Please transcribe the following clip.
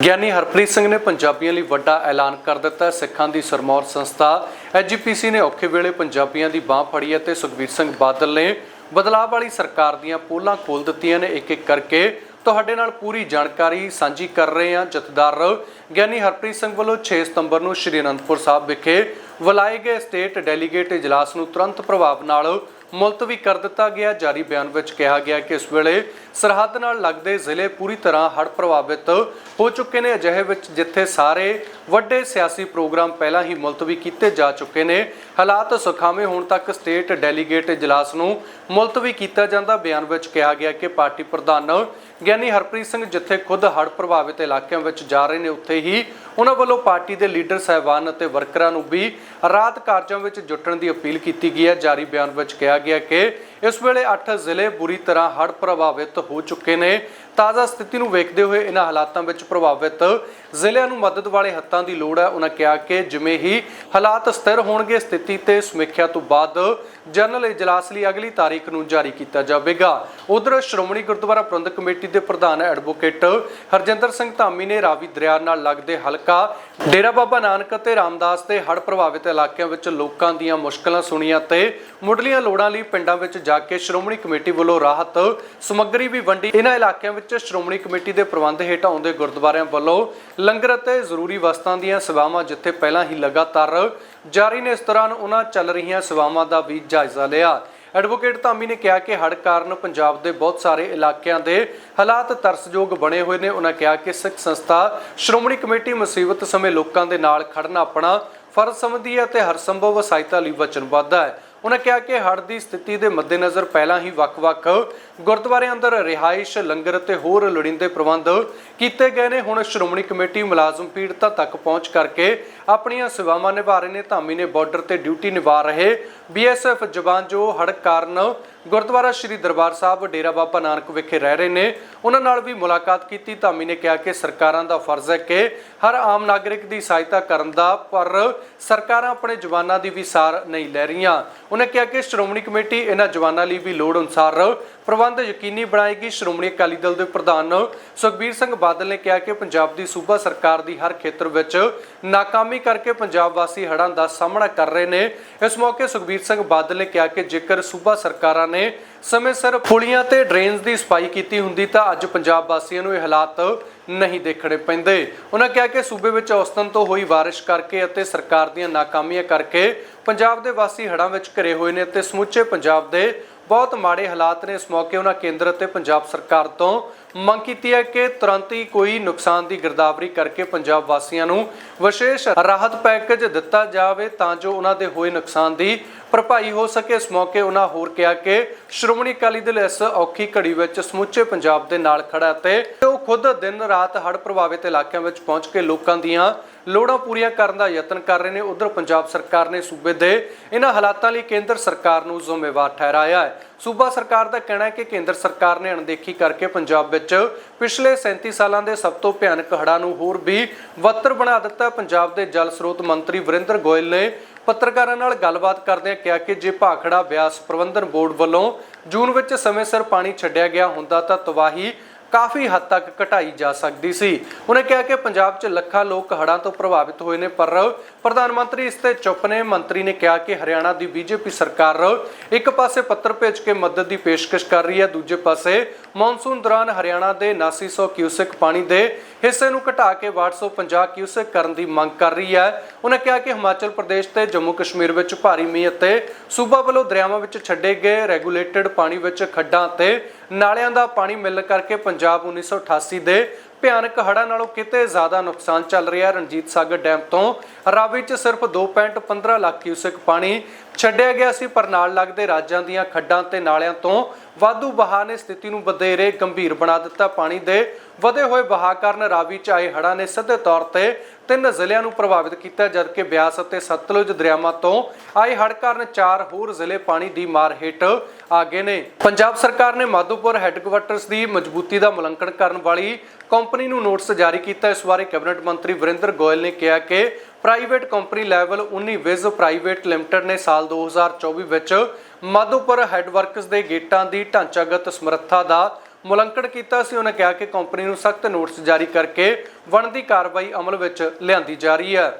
ਗਿਆਨੀ ਹਰਪ੍ਰੀਤ ਸਿੰਘ ਨੇ ਪੰਜਾਬੀਆਂ ਲਈ ਵੱਡਾ ਐਲਾਨ ਕਰ ਦਿੱਤਾ ਸਿੱਖਾਂ ਦੀ ਸਰਮੌਰ ਸੰਸਥਾ ਐਜੀਪੀਸੀ ਨੇ ਔਖੇ ਵੇਲੇ ਪੰਜਾਬੀਆਂ ਦੀ ਬਾਹ ਫੜੀ ਅਤੇ ਸੁਖਬੀਰ ਸਿੰਘ ਬਾਦਲ ਨੇ ਬਦਲਾਅ ਵਾਲੀ ਸਰਕਾਰ ਦੀਆਂ ਪੋਲਾਂ ਖੋਲ ਦਿੱਤੀਆਂ ਨੇ ਇੱਕ ਇੱਕ ਕਰਕੇ। ਤੁਹਾਡੇ ਨਾਲ ਪੂਰੀ ਜਾਣਕਾਰੀ ਸਾਂਝੀ ਕਰ ਰਹੇ ਹਾਂ। ਜਥੇਦਾਰ ਗਿਆਨੀ ਹਰਪ੍ਰੀਤ ਸਿੰਘ ਵੱਲੋਂ 6 ਸਤੰਬਰ ਨੂੰ ਸ਼੍ਰੀ ਅਨੰਦਪੁਰ ਸਾਹਿਬ ਵਿਖੇ ਬੁਲਾਏ ਗਏ ਸਟੇਟ ਡੈਲੀਗੇਟ ਇਜਲਾਸ ਨੂੰ ਤੁਰੰਤ ਪ੍ਰਭਾਵ ਨਾਲ ਮੁਲਤਵੀ ਕਰ ਦਿੱਤਾ ਗਿਆ। ਜਾਰੀ ਬਿਆਨ ਵਿੱਚ ਕਿਹਾ ਗਿਆ ਕਿ ਇਸ ਵੇਲੇ ਸਰਹੱਦ ਨਾਲ ਲੱਗਦੇ ਜ਼ਿਲ੍ਹੇ ਪੂਰੀ ਤਰ੍ਹਾਂ ਹੜ੍ਹ ਪ੍ਰਭਾਵਿਤ ਹੋ ਚੁੱਕੇ ਨੇ। ਅਜਿਹੇ ਵਿੱਚ ਜਿੱਥੇ ਸਾਰੇ ਵੱਡੇ ਸਿਆਸੀ ਪ੍ਰੋਗਰਾਮ ਪਹਿਲਾਂ ਹੀ ਮੁਲਤਵੀ ਕੀਤੇ ਜਾ ਚੁੱਕੇ ਨੇ, ਹਾਲਾਤ ਸੁਖਾਵੇਂ ਹੋਣ ਤੱਕ ਸਟੇਟ ਡੈਲੀਗੇਟ ਇਜਲਾਸ ਨੂੰ ਮੁਲਤਵੀ ਕੀਤਾ ਜਾਂਦਾ। ਬਿਆਨ ਵਿੱਚ ਕਿਹਾ ਗਿਆ ਕਿ ਪਾਰਟੀ ਪ੍ਰਧਾਨ ਗਿਆਨੀ ਹਰਪ੍ਰੀਤ ਸਿੰਘ ਜਿੱਥੇ ਖੁਦ ਹੜ੍ਹ ਪ੍ਰਭਾਵਿਤ ਇਲਾਕਿਆਂ ਵਿੱਚ ਜਾ ਰਹੇ ਨੇ, ਉੱਥੇ ਹੀ ਉਹਨਾਂ ਵੱਲੋਂ ਪਾਰਟੀ ਦੇ ਲੀਡਰ, ਸਹਿਬਾਨ ਅਤੇ ਵਰਕਰਾਂ ਨੂੰ ਵੀ ਰਾਤ ਕਾਰਜਾਂ ਵਿੱਚ ਜੁਟਣ ਦੀ ਅਪੀਲ ਕੀਤੀ ਗਈ ਹੈ। ਜਾਰੀ ਬਿਆਨ ਵਿੱਚ ਕਿਹਾ ਗਿਆ ਕਿ ਇਸ ਵੇਲੇ 8 ਜ਼ਿਲ੍ਹੇ ਬੁਰੀ ਤਰ੍ਹਾਂ ਹੜ੍ਹ ਪ੍ਰਭਾਵਿਤ ਹੋ ਚੁੱਕੇ ਨੇ। ਤਾਜ਼ਾ ਸਥਿਤੀ ਨੂੰ ਵੇਖਦੇ ਹੋਏ ਇਹਨਾਂ ਹਾਲਾਤਾਂ ਵਿੱਚ ਪ੍ਰਭਾਵਿਤ ਜ਼ਿਲ੍ਹਿਆਂ ਨੂੰ ਮਦਦ ਵਾਲੇ ਹੱਥਾਂ ਦੀ ਲੋੜ ਹੈ। ਉਹਨਾਂ ਕਿਹਾ ਕਿ ਜਿਵੇਂ ਹੀ ਹਾਲਾਤ ਸਥਿਰ ਹੋਣਗੇ, ਸਥਿਤੀ ਤੇ ਸਮੀਖਿਆ ਤੋਂ ਬਾਅਦ ਜਨਰਲ ਇਜਲਾਸ ਲਈ ਅਗਲੀ ਤਾਰੀਖ ਨੂੰ ਜਾਰੀ ਕੀਤਾ ਜਾਵੇਗਾ। ਉਧਰ ਸ਼੍ਰੋਮਣੀ ਗੁਰਦੁਆਰਾ ਪ੍ਰਬੰਧਕ ਕਮੇਟੀ ਦੇ ਪ੍ਰਧਾਨ ਐਡਵੋਕੇਟ ਹਰਜਿੰਦਰ ਸਿੰਘ ਧਾਮੀ ਨੇ ਰਾਵੀ ਦਰਿਆ ਨਾਲ ਲੱਗਦੇ ਹਲਕਾ ਡੇਰਾ ਬਾਬਾ ਨਾਨਕ ਅਤੇ ਰਾਮਦਾਸ ਦੇ ਹੜ੍ਹ ਪ੍ਰਭਾਵਿਤ ਇਲਾਕਿਆਂ ਵਿੱਚ ਲੋਕਾਂ ਦੀਆਂ ਮੁਸ਼ਕਲਾਂ ਸੁਣੀਆਂ ਤੇ ਮੁੱਢਲੀਆਂ ਲੋੜਾਂ ਲਈ ਪਿੰਡਾਂ ਵਿੱਚ ਜਾ ਕੇ ਸ਼੍ਰੋਮਣੀ ਕਮੇਟੀ ਵੱਲੋਂ ਰਾਹਤ ਸਮੱਗਰੀ ਵੀ ਵੰਡੀ। ਇਹਨਾਂ ਇਲਾਕਿਆਂ ਵਿੱਚ ਸ਼੍ਰੋਮਣੀ ਕਮੇਟੀ ਦੇ ਪ੍ਰਬੰਧ ਹੇਠ ਆਉਂਦੇ ਗੁਰਦੁਆਰਿਆਂ ਵੱਲੋਂ ਲੰਗਰ ਅਤੇ ਜ਼ਰੂਰੀ ਵਸਤਾਂ ਦੀਆਂ ਸੇਵਾਵਾਂ ਜਿੱਥੇ ਪਹਿਲਾਂ ਹੀ ਲਗਾਤਾਰ ਜਾਰੀ ਨੇ, ਇਸ ਦੌਰਾਨ ਉਹਨਾਂ ਚੱਲ ਰਹੀਆਂ ਸੇਵਾਵਾਂ ਦਾ ਵੀ ਜਾਇਜ਼ਾ ਲਿਆ। ਐਡਵੋਕੇਟ ਧਾਮੀ ਨੇ ਕਿਹਾ ਕਿ ਹੜ ਕਾਰਨ ਪੰਜਾਬ ਦੇ ਬਹੁਤ ਸਾਰੇ ਇਲਾਕਿਆਂ ਦੇ ਹਾਲਾਤ ਤਰਸਯੋਗ ਬਣੇ ਹੋਏ ਨੇ। ਉਹਨਾਂ ਕਿਹਾ ਕਿ ਸਿੱਖ ਸੰਸਥਾ ਸ਼੍ਰੋਮਣੀ ਕਮੇਟੀ ਮੁਸੀਬਤ ਸਮੇਂ ਲੋਕਾਂ ਦੇ ਨਾਲ ਖੜਨਾ ਆਪਣਾ ਫਰਜ਼ ਸਮਝਦੀ ਹੈ ਤੇ ਹਰ ਸੰਭਵ ਸਹਾਇਤਾ ਲਈ ਵਚਨਬੱਧ ਹੈ। ਉਹਨਾਂ ਕਿਹਾ ਕਿ ਹੜ੍ਹ ਦੀ ਸਥਿਤੀ ਦੇ ਮੱਦੇਨਜ਼ਰ ਪਹਿਲਾਂ ਹੀ ਵੱਖ-ਵੱਖ ਗੁਰਦੁਆਰਿਆਂ ਅੰਦਰ ਰਿਹਾਇਸ਼, ਲੰਗਰ ਅਤੇ ਹੋਰ ਲੋੜੀਂਦੇ ਪ੍ਰਬੰਧ ਕੀਤੇ ਗਏ ਨੇ। ਹੁਣ ਸ਼੍ਰੋਮਣੀ ਕਮੇਟੀ ਮੁਲਾਜ਼ਮ ਪੀੜਤਾਂ ਤੱਕ ਪਹੁੰਚ ਕਰਕੇ ਆਪਣੀਆਂ ਸੇਵਾਵਾਂ ਨਿਭਾ ਰਹੇ ਨੇ। ਧਾਮੀ ਨੇ ਬਾਰਡਰ ਤੇ ਡਿਊਟੀ ਨਿਭਾ ਰਹੇ ਬੀਐਸਐਫ ਜਵਾਨ ਜੋ ਹੜ੍ਹ ਕਾਰਨ ਗੁਰਦੁਆਰਾ ਸ੍ਰੀ ਦਰਬਾਰ ਸਾਹਿਬ, ਡੇਰਾ ਬਾਬਾ ਨਾਨਕ ਵਿਖੇ ਰਹਿ ਰਹੇ ਨੇ। ਉਹਨਾਂ ਨਾਲ ਵੀ ਮੁਲਾਕਾਤ ਕੀਤੀ। ਧਾਮੀ ਨੇ ਕਿਹਾ ਕਿ ਸਰਕਾਰਾਂ ਦਾ ਫਰਜ਼ ਹੈ ਕਿ ਹਰ ਆਮ ਨਾਗਰਿਕ ਦੀ ਸਹਾਇਤਾ ਕਰਨ ਦਾ, ਪਰ ਸਰਕਾਰਾਂ ਆਪਣੇ ਜਵਾਨਾਂ ਦੀ ਵੀ ਸਾਰ ਨਹੀਂ ਲੈ ਰਹੀਆਂ। ਉਹਨੇ ਕਿਹਾ ਕਿ ਸ਼੍ਰੋਮਣੀ ਕਮੇਟੀ ਇਹਨਾਂ ਜਵਾਨਾਂ ਲਈ ਵੀ ਲੋੜ ਅਨੁਸਾਰ ਪ੍ਰਬੰਧ ਯਕੀਨੀ ਬਣਾਏਗੀ ਸ਼੍ਰੋਮਣੀ ਅਕਾਲੀ ਦਲ ਦੇ ਪ੍ਰਧਾਨ ਸੁਖਬੀਰ ਸਿੰਘ ਬਾਦਲ ਨੇ ਕਿਹਾ ਕਿ ਪੰਜਾਬ ਦੀ ਸੂਬਾ ਸਰਕਾਰ ਦੀ ਹਰ ਖੇਤਰ ਵਿੱਚ ਨਾਕਾਮੀ ਕਰਕੇ ਪੰਜਾਬ ਵਾਸੀ ਹੜ੍ਹਾਂ ਦਾ ਸਾਹਮਣਾ ਕਰ ਰਹੇ ਨੇ। ਇਸ ਮੌਕੇ ਸੁਖਬੀਰ ਸਿੰਘ ਬਾਦਲ ਨੇ ਕਿਹਾ ਕਿ ਜੇਕਰ ਸੂਬਾ ਸਰਕਾਰਾਂ ਨੇ ਸਮੇਂ ਸਿਰ ਪੁਲੀਆਂ ਤੇ ਡਰੇਨਸ ਦੀ ਸਫ਼ਾਈ ਕੀਤੀ ਹੁੰਦੀ ਤਾਂ ਅੱਜ ਪੰਜਾਬ ਵਾਸੀਆਂ ਨੂੰ ਇਹ ਹਾਲਾਤ ਨਹੀਂ ਦੇਖਣੇ ਪੈਂਦੇ। ਉਹਨਾਂ ਕਿਹਾ ਕਿ ਸੂਬੇ ਵਿੱਚ ਔਸਤਨ ਤੋਂ ਹੋਈ ਬਾਰਿਸ਼ ਕਰਕੇ ਅਤੇ ਸਰਕਾਰ ਦੀਆਂ ਨਾਕਾਮੀਆਂ ਕਰਕੇ ਪੰਜਾਬ ਦੇ ਵਾਸੀ ਹੜ੍ਹਾਂ ਵਿੱਚ ਘਰੇ ਹੋਏ ਨੇ ਅਤੇ ਸਮੁੱਚੇ ਪੰਜਾਬ ਦੇ ਬਹੁਤ ਮਾੜੇ ਹਾਲਾਤ ਨੇ ਇਸ ਮੌਕੇ ਉਹਨਾਂ ਕੇਂਦਰ ਅਤੇ ਪੰਜਾਬ ਸਰਕਾਰ ਤੋਂ। ਮੰਗ ਕੀਤੀ ਹੈ ਕਿ ਤੁਰੰਤ ਹੀ ਕੋਈ ਨੁਕਸਾਨ ਦੀ ਗਿਰਦਾਵਰੀ ਕਰਕੇ ਪੰਜਾਬ ਵਾਸੀਆਂ ਨੂੰ ਵਿਸ਼ੇਸ਼ ਰਾਹਤ ਪੈਕੇਜ ਦਿੱਤਾ ਜਾਵੇ ਤਾਂ ਜੋ ਉਹਨਾਂ ਦੇ ਹੋਏ ਨੁਕਸਾਨ ਦੀ ਭਰਪਾਈ ਹੋ ਸਕੇ। ਇਸ ਮੌਕੇ ਉਹਨਾਂ ਹੋਰ ਕਿਹਾ ਕਿ ਸ਼੍ਰੋਮਣੀ ਅਕਾਲੀ ਦਲ ਇਸ ਔਖੀ ਘੜੀ ਵਿੱਚ ਸਮੁੱਚੇ ਪੰਜਾਬ ਦੇ ਨਾਲ ਖੜਾ ਤੇ ਉਹ ਖੁਦ ਦਿਨ ਰਾਤ ਹੜ੍ਹ ਪ੍ਰਭਾਵਿਤ ਇਲਾਕਿਆਂ ਵਿੱਚ ਪਹੁੰਚ ਕੇ ਲੋਕਾਂ ਦੀਆਂ ਲੋੜਾਂ ਪੂਰੀਆਂ ਕਰਨ ਦਾ ਯਤਨ ਕਰ ਰਹੇ ਨੇ। ਉਧਰ ਪੰਜਾਬ ਸਰਕਾਰ ਨੇ ਸੂਬੇ ਦੇ ਇਹਨਾਂ ਹਾਲਾਤਾਂ ਲਈ ਕੇਂਦਰ ਸਰਕਾਰ ਨੂੰ ਜ਼ਿੰਮੇਵਾਰ ਠਹਿਰਾਇਆ ਹੈ। ਸੂਬਾ ਸਰਕਾਰ ਦਾ ਕਹਿਣਾ ਹੈ ਕਿ ਕੇਂਦਰ ਸਰਕਾਰ ਨੇ ਅਣਦੇਖੀ ਕਰਕੇ ਪੰਜਾਬ ਵਿੱਚ ਪਿਛਲੇ 37 ਸਾਲਾਂ ਦੇ ਸਭ ਤੋਂ ਭਿਆਨਕ ਹੜ੍ਹਾਂ ਨੂੰ ਹੋਰ ਵੀ ਵੱਤਰ ਬਣਾ ਦਿੱਤਾ। ਪੰਜਾਬ ਦੇ ਜਲ ਸਰੋਤ ਮੰਤਰੀ ਵਰਿੰਦਰ ਗੋਇਲ ਨੇ ਪੱਤਰਕਾਰਾਂ ਨਾਲ ਗੱਲਬਾਤ ਕਰਦਿਆਂ ਕਿਹਾ ਕਿ ਜੇ ਭਾਖੜਾ ਬਿਆਸ ਪ੍ਰਬੰਧਨ ਬੋਰਡ ਵੱਲੋਂ ਜੂਨ ਵਿੱਚ ਸਮੇਂ ਸਿਰ ਪਾਣੀ ਛੱਡਿਆ ਗਿਆ ਹੁੰਦਾ ਤਾਂ ਤਬਾਹੀ ਕਾਫੀ ਹੱਦ ਤੱਕ ਘਟਾਈ ਜਾ ਸਕਦੀ ਸੀ। ਉਹਨੇ ਕਿਹਾ ਕਿ ਪੰਜਾਬ 'ਚ ਲੱਖਾਂ ਲੋਕ ਹੜ੍ਹਾਂ ਤੋਂ ਪ੍ਰਭਾਵਿਤ ਹੋਏ ਨੇ, ਪਰ ਪ੍ਰਧਾਨ ਮੰਤਰੀ ਇਸ ਤੇ ਚੁੱਪ ਨੇ। ਮੰਤਰੀ ਨੇ ਕਿਹਾ ਕਿ ਹਰਿਆਣਾ ਦੀ ਬੀਜੇਪੀ ਸਰਕਾਰ ਇੱਕ ਪਾਸੇ ਪੱਤਰ ਭੇਜ ਕੇ ਮਦਦ ਦੀ ਪੇਸ਼ਕਸ਼ ਕਰ ਰਹੀ ਹੈ, ਦੂਜੇ ਪਾਸੇ ਮੌਨਸੂਨ ਦੌਰਾਨ ਹਰਿਆਣਾ ਦੇ 8900 ਕਿਊਸੈਕ ਪਾਣੀ ਦੇ ਹਿੱਸੇ ਨੂੰ ਘਟਾ ਕੇ 850 ਕਿਊਸੈਕ ਕਰਨ ਦੀ ਮੰਗ ਕਰ ਰਹੀ ਹੈ। ਉਹਨਾਂ ਕਿਹਾ ਕਿ ਹਿਮਾਚਲ ਪ੍ਰਦੇਸ਼ ਤੇ ਜੰਮੂ ਕਸ਼ਮੀਰ ਵਿੱਚ ਭਾਰੀ ਮੀਂਹ ਅਤੇ ਸੂਬਾ ਵੱਲੋਂ ਦਰਿਆਵਾਂ ਵਿੱਚ ਛੱਡੇ ਗਏ ਰੈਗੂਲੇਟਡ ਪਾਣੀ ਵਿੱਚ ਖੱਡਾਂ ਅਤੇ ਨਾਲਿਆਂ ਦਾ ਪਾਣੀ ਮਿਲਣ ਕਰਕੇ ਪੰਜਾਬ 1988 ਦੇ ਭਿਆਨਕ ਹੜ੍ਹਾਂ ਨਾਲੋਂ ਕਿਤੇ ਜ਼ਿਆਦਾ ਨੁਕਸਾਨ ਚੱਲ ਰਿਹਾ ਰਣਜੀਤ ਸਾਗਰ ਡੈਮ ਤੋਂ ਰਾਵੀ 'ਚ ਸਿਰਫ 2.15 ਲੱਖ ਕਿਊਸੈਕ ਪਾਣੀ ਛੱਡਿਆ ਗਿਆ ਸੀ, ਪਰ ਨਾਲ ਲੱਗਦੇ ਰਾਜਾਂ ਦੀਆਂ ਖੱਡਾਂ ਤੇ ਨਾਲਿਆਂ ਤੋਂ ਵਾਧੂ ਵਹਾਅ ਨੇ ਸਥਿਤੀ ਨੂੰ ਵਧੇਰੇ ਗੰਭੀਰ ਬਣਾ ਦਿੱਤਾ। ਪਾਣੀ ਦੇ ਵਧੇ ਹੋਏ ਵਹਾਅ ਕਾਰਨ ਰਾਵੀ 'ਚ ਆਏ ਹੜ੍ਹਾਂ ਨੇ ਸਿੱਧੇ ਤੌਰ ਤੇ ਤਿੰਨ ਜ਼ਿਲ੍ਹਿਆਂ ਨੂੰ ਪ੍ਰਭਾਵਿਤ ਕੀਤਾ, ਜਦਕਿ ਬਿਆਸ ਅਤੇ ਸਤਲੁਜ ਦਰਿਆਵਾਂ ਤੋਂ ਆਏ ਹੜ੍ਹ ਕਾਰਨ ਚਾਰ ਹੋਰ ਜ਼ਿਲ੍ਹੇ ਪਾਣੀ ਦੀ ਮਾਰ ਹੇਠ ਆ ਗਏ ਨੇ। ਪੰਜਾਬ ਸਰਕਾਰ ਨੇ ਮਾਧੋਪੁਰ ਹੈੱਡਕੁਆਟਰਸ ਦੀ ਮਜ਼ਬੂਤੀ ਦਾ ਮੁਲੰਕਣ ਕਰਨ ਵਾਲੀ ਕੰਪਨੀ ਨੂੰ ਨੋਟਿਸ ਜਾਰੀ ਕੀਤਾ। ਇਸ ਬਾਰੇ ਕੈਬਨਿਟ ਮੰਤਰੀ ਵਰਿੰਦਰ ਗੋਇਲ ਨੇ ਕਿਹਾ ਕਿ private company level 19 wiz private limited ਨੇ ਸਾਲ 2024 ਵਿੱਚ ਮਾਧੋਪੁਰ ਹੈੱਡਵਰਕਸ ਦੇ ਗੇਟਾਂ ਦੀ ਢਾਂਚਾਗਤ ਸਮਰੱਥਾ ਦਾ ਮੁਲੰਕਣ ਕੀਤਾ ਸੀ। ਉਹਨਾਂ ਕਿਹਾ ਕਿ ਕੰਪਨੀ ਨੂੰ ਸਖਤ ਨੋਟਿਸ ਜਾਰੀ ਕਰਕੇ ਬਣਦੀ ਕਾਰਵਾਈ ਅਮਲ ਵਿੱਚ ਲਿਆਂਦੀ ਜਾ ਰਹੀ ਹੈ।